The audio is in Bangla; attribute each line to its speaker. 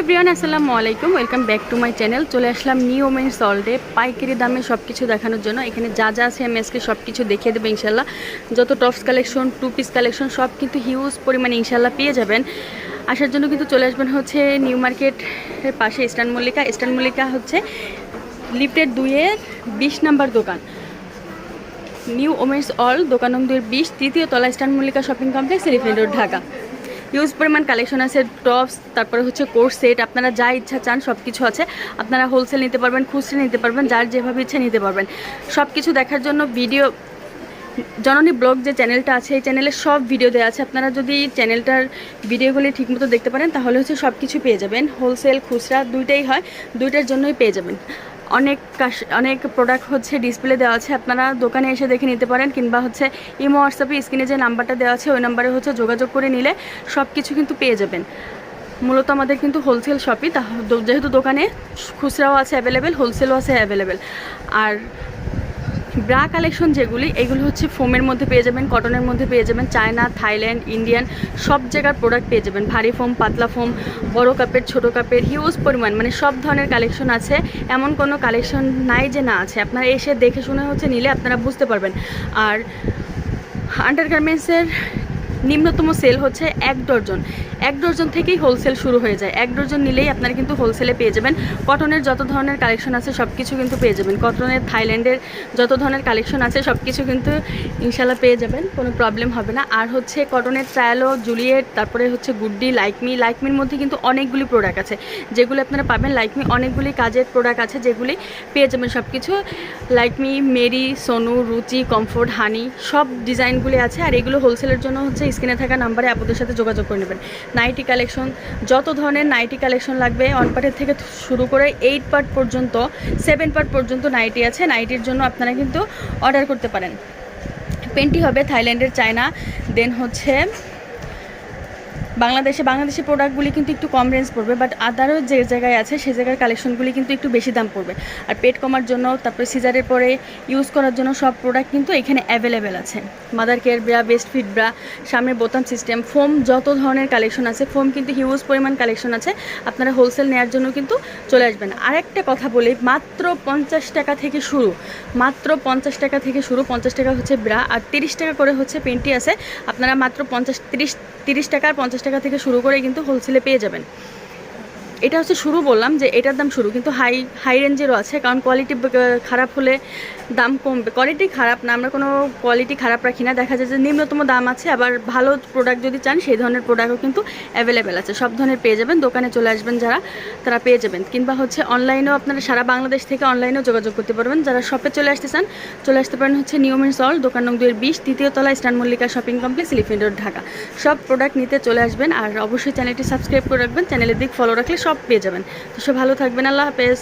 Speaker 1: এভরিওয়ান, আসসালামু আলাইকুম। Welcome back to my channel. চলে আসলাম নিউ ওমেন সল্টে পাইকারি দামে সব কিছু দেখানোর জন্য। এখানে যা যা আছে আমি আজকে সব কিছু দেখিয়ে দেবো ইনশাল্লাহ যত tops collection, two piece collection, সব কিন্তু হিউজ পরিমাণে ইনশাল্লাহ পেয়ে যাবেন। আসার জন্য কিন্তু চলে আসবেন হচ্ছে নিউ মার্কেটের পাশে ইস্টার্ন মল্লিকা। ইস্টার্ন মল্লিকা হচ্ছে লিফটের দুইয়ের বিশ নাম্বার দোকান। নিউ ওমেন্স অল, দোকান নম্বর বিশ, তৃতীয় তলা eastern Mallika shopping complex elephant road, Dhaka. Huge পরিমাণ কালেকশন আছে টপস তারপরে হচ্ছে কোর্স সেট আপনারা যা ইচ্ছা চান সব কিছু আছে। আপনারা হোলসেল নিতে পারবেন, খুচরা নিতে পারবেন, যার যেভাবে ইচ্ছা নিতে পারবেন। সব কিছু দেখার জন্য ভিডিও জননী ব্লগ যে চ্যানেলটা আছে, এই চ্যানেলে সব ভিডিও দেওয়া আছে। আপনারা যদি চ্যানেলটার ভিডিওগুলি ঠিকমতো দেখতে পারেন, তাহলে হচ্ছে সব কিছু পেয়ে যাবেন। হোলসেল খুচরা, দুইটাই হয়, দুইটার জন্যই পেয়ে যাবেন। অনেক অনেক প্রোডাক্ট হচ্ছে ডিসপ্লে দেওয়া আছে। আপনারা দোকানে এসে দেখে নিতে পারেন, কিংবা হচ্ছে ইমো, হোয়াটসঅ্যাপে স্ক্রিনে যে নাম্বারটা দেওয়া আছে, ওই নাম্বারে হচ্ছে যোগাযোগ করে নিলে সব কিছু কিন্তু পেয়ে যাবেন। মূলত আমাদের কিন্তু হোলসেল শপই তা যেহেতু দোকানে খুচরাও আছে অ্যাভেলেবেল হোলসেলও আছে অ্যাভেলেবেল আর ব্রা কালেকশন যেগুলি, এগুলো হচ্ছে ফোমের মধ্যে পেয়ে যাবেন, কটনের মধ্যে পেয়ে যাবেন, চায়না, থাইল্যান্ড, ইন্ডিয়ান, সব জায়গার প্রোডাক্ট পেয়ে যাবেন। ভারী ফোম, পাতলা ফোম, বড় কাপের, ছোট কাপের হিউজ পরিমাণ মানে সব ধরনের কালেকশন আছে। এমন কোনো কালেকশন নাই যে না আছে। আপনারা এসে দেখে শুনে হচ্ছে নিলে আপনারা বুঝতে পারবেন। আর আন্ডার গার্মেন্টসের নিম্নতম সেল হচ্ছে এক ডর্জন এক ডর্জন থেকেই হোলসেল শুরু হয়ে যায়। এক ডর্জন নিলেই আপনারা কিন্তু হোলসেলে পেয়ে যাবেন। কটনের যত ধরনের কালেকশন আছে সব কিছু কিন্তু পেয়ে যাবেন। কটনের থাইল্যান্ডের যত ধরনের কালেকশন আছে সব কিছু কিন্তু ইনশাল্লাহ পেয়ে যাবেন। কোনো প্রবলেম হবে না। আর হচ্ছে কটনের ট্রায়ালো জুলিয়েট তারপরে হচ্ছে গুড্ডি, লাইকমি, লাইকমির মধ্যে কিন্তু অনেকগুলি প্রোডাক্ট আছে। যেগুলো আপনারা পাবেন। লাইকমি অনেকগুলি কাজের প্রোডাক্ট আছে যেগুলি পেয়ে যাবেন সব কিছু লাইকমি, মেরি, সোনু, রুচি, কমফোর্ট, হানি সব ডিজাইনগুলি আছে। আর এগুলো হোলসেলের জন্য হচ্ছে স্ক্রিনে থাকা নাম্বারে আপনাদের সাথে যোগাযোগ করে নেবেন। নাইটি কালেকশন যত ধরনের নাইটি কালেকশন লাগবে ওয়ান পার্টের থেকে শুরু করে এইট পার্ট পর্যন্ত সেভেন পার্ট পর্যন্ত নাইটি আছে। নাইটির জন্য আপনারা কিন্তু অর্ডার করতে পারেন। পেন্টি হবে থাইল্যান্ডের চায়না দেন হচ্ছে বাংলাদেশে বাংলাদেশের প্রোডাক্টগুলি কিন্তু একটু কম রেঞ্জ পড়বে বাট আদারও যে জায়গায় আছে সেই জায়গার কালেকশনগুলি কিন্তু একটু বেশি দাম পড়বে। আর পেট কমার জন্য, তারপরে সিজারের পরে ইউজ করার জন্য সব প্রোডাক্ট কিন্তু এখানে অ্যাভেলেবেল আছে। Mother care bra best fit bra সামনে বোতাম সিস্টেম ফোম যত ধরনের কালেকশন আছে ফোম কিন্তু হিউজ পরিমাণ কালেকশন আছে, আপনারা হোলসেল নেওয়ার জন্য কিন্তু চলে আসবেন। আরেকটা কথা বলি, মাত্র পঞ্চাশ টাকা থেকে শুরু, মাত্র পঞ্চাশ টাকা থেকে শুরু, পঞ্চাশ টাকা হচ্ছে ব্রা আর তিরিশ টাকা করে হচ্ছে পেন্টি আছে, আপনারা মাত্র পঞ্চাশ তিরিশ তিরিশ টাকা আর পঞ্চাশ টাকা থেকে শুরু করে কিন্তু হোলসেলে পেয়ে যাবেন। এটা হচ্ছে শুরু বললাম যে এটার দাম শুরু, কিন্তু হাই হাই রেঞ্জেরও আছে, কারণ কোয়ালিটি খারাপ হলে দাম কমবে। কোয়ালিটি খারাপ না, আমরা কোনো কোয়ালিটি খারাপ রাখি না। দেখা যায় যে নিম্নতম দাম আছে, আবার ভালো প্রোডাক্ট যদি চান, সেই ধরনের প্রোডাক্টও কিন্তু অ্যাভেলেবেল আছে। সব ধরনের পেয়ে যাবেন, দোকানে চলে আসবেন যারা, তারা পেয়ে যাবেন। কিংবা হচ্ছে অনলাইনেও আপনারা সারা বাংলাদেশ থেকে অনলাইনেও যোগাযোগ করতে পারবেন। যারা শপে চলে আসতে চান, চলে আসতে পারেন হচ্ছে নিয়মের সল দোকান নং দুয়ের বিশ, তৃতীয় তলা Mallika shopping complex elephant road Dhaka. সব প্রোডাক্ট নিতে চলে আসবেন, আর অবশ্যই চ্যানেলটি সাবস্ক্রাইব করে রাখবেন। চ্যানেলের দিক ফলো রাখলে সব পেয়ে যাবেন। তো সব ভালো থাকবেন আল্লাহ হাফেজ।